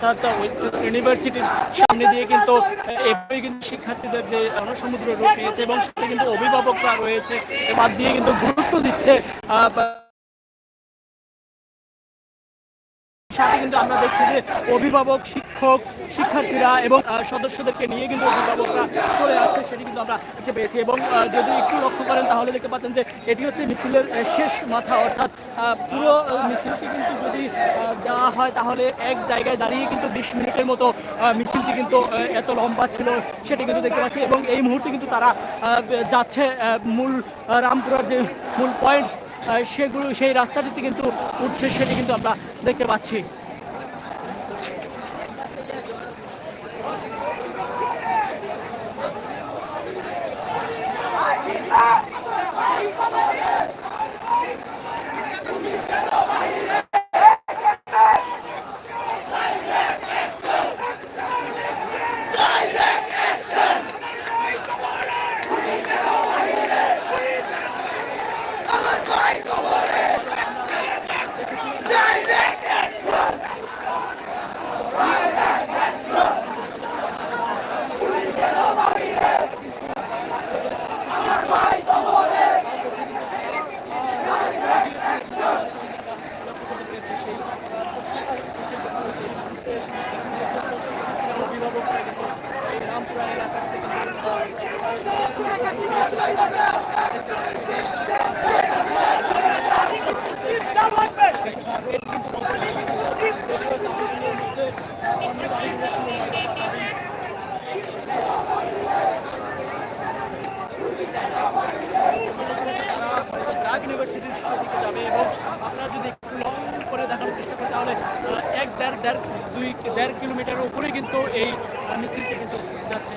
অর্থাৎ ইউনিভার্সিটির সামনে দিয়ে কিন্তু এভাবেই কিন্তু শিক্ষার্থীদের যে জনসমুদ্র রূপ নিয়েছে এবং সেটা কিন্তু অভিভাবকরা রয়েছে বাদ দিয়ে কিন্তু গুরুত্ব দিচ্ছে সাথে কিন্তু আমরা দেখছি যে অভিভাবক, শিক্ষক, শিক্ষার্থীরা এবং সদস্যদেরকে নিয়ে কিন্তু অভিভাবকরা চলে আসছে, সেটি কিন্তু আমরা দেখতে পেয়েছি। এবং যদি একটু লক্ষ্য করেন, তাহলে দেখতে পাচ্ছেন যে এটি হচ্ছে মিছিলের শেষ মাথা, অর্থাৎ পুরো মিছিলটি কিন্তু যদি যাওয়া হয়, তাহলে এক জায়গায় দাঁড়িয়ে কিন্তু বিশ মিনিটের মতো মিছিলটি কিন্তু এত লম্বা ছিল, সেটি কিন্তু দেখতে পাচ্ছি। এবং এই মুহূর্তে কিন্তু তারা যাচ্ছে মূল রামপুরার যে মূল পয়েন্ট সেগুলো সেই রাস্তাটিতে কিন্তু উঠছে সেটি কিন্তু আমরা দেখতে পাচ্ছি। ইউনিভার্সিটির দিকে যাবে এবং আপনারা যদি একটু লং করে দেখার চেষ্টা করেন, তাহলে এক দেড় দেড় দুই দেড় কিলোমিটারের উপরে কিন্তু এই মিছিলটি কিন্তু যাচ্ছে।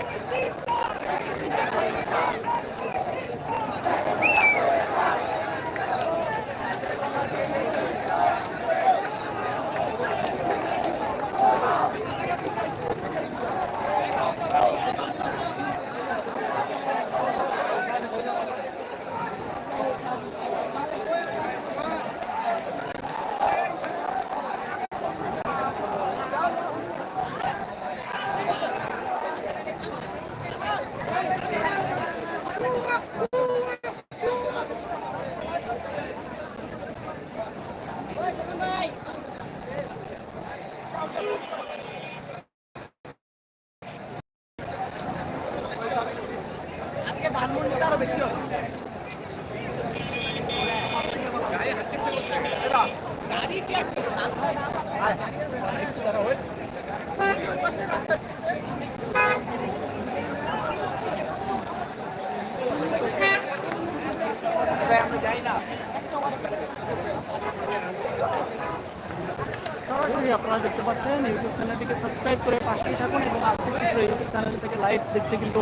আপনারা দেখতে পাচ্ছেন, ইউটিউব চ্যানেলটিকে সাবস্ক্রাইব করে পাশেই থাকুন এবং চিত্র ইউটিউব চ্যানেল থেকে লাইভ দেখতে কিন্তু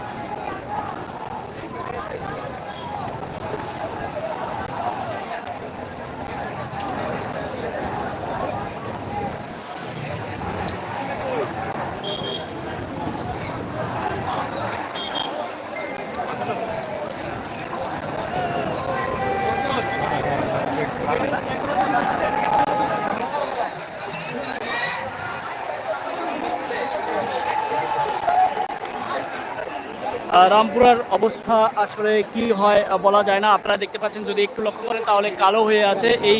রামপুরার অবস্থা আসলে কি হয় বলা যায় না। আপনারা দেখতে পাচ্ছেন যদি একটু লক্ষ্য করেন তাহলে কালো হয়ে আছে। এই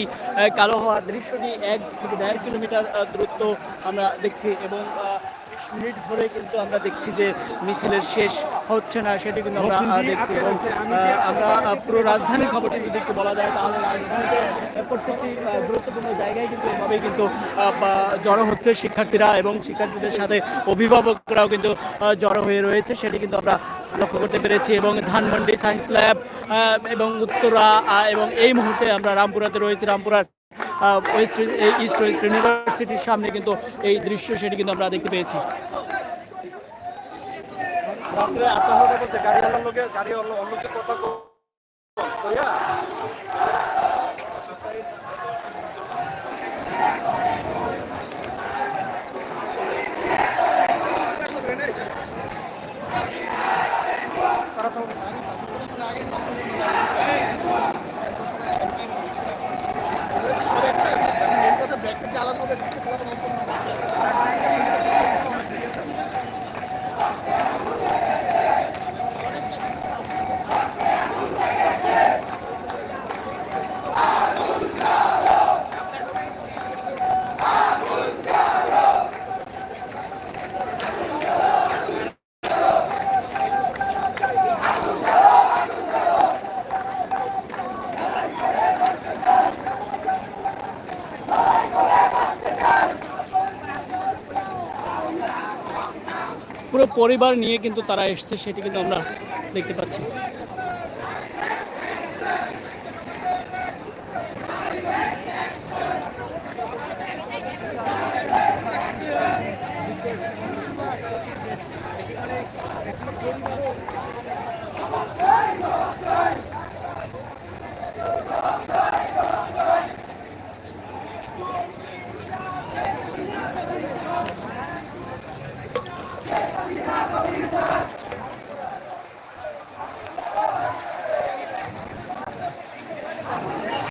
কালো হওয়ার দৃশ্যটি এক থেকে দেড় কিলোমিটার দূরত্ব আমরা দেখছি এবং মিনিট ধরে কিন্তু আমরা দেখছি যে মিছিলের শেষ হচ্ছে না সেটি কিন্তু আমরা দেখছি এবং আমরা পুরো রাজধানীর খবরটি যদি একটু বলা যায় তাহলে রাজধানীতে প্রত্যেকটি গুরুত্বপূর্ণ জায়গায় কিন্তু এভাবেই কিন্তু জড়ো হচ্ছে শিক্ষার্থীরা এবং শিক্ষার্থীদের সাথে অভিভাবকরাও কিন্তু জড়ো হয়ে রয়েছে। সেটি কিন্তু আমরা লক্ষ্য করতে পেরেছি এবং ধানমন্ডি সায়েন্স ল্যাব এবং উত্তরা এবং এই মুহূর্তে আমরা রামপুরাতে রয়েছি। রামপুরার ওয়েস্ট ইস্ট ওয়েস্ট ইউনিভার্সিটির সামনে কিন্তু এই দৃশ্য, সেটি কিন্তু আমরা দেখতে পেয়েছি। গাড়ি অন্য অন্যকে কথা পরিবার নিয়ে কিন্তু তারা এসছে সেটি কিন্তু আমরা দেখতে পাচ্ছি।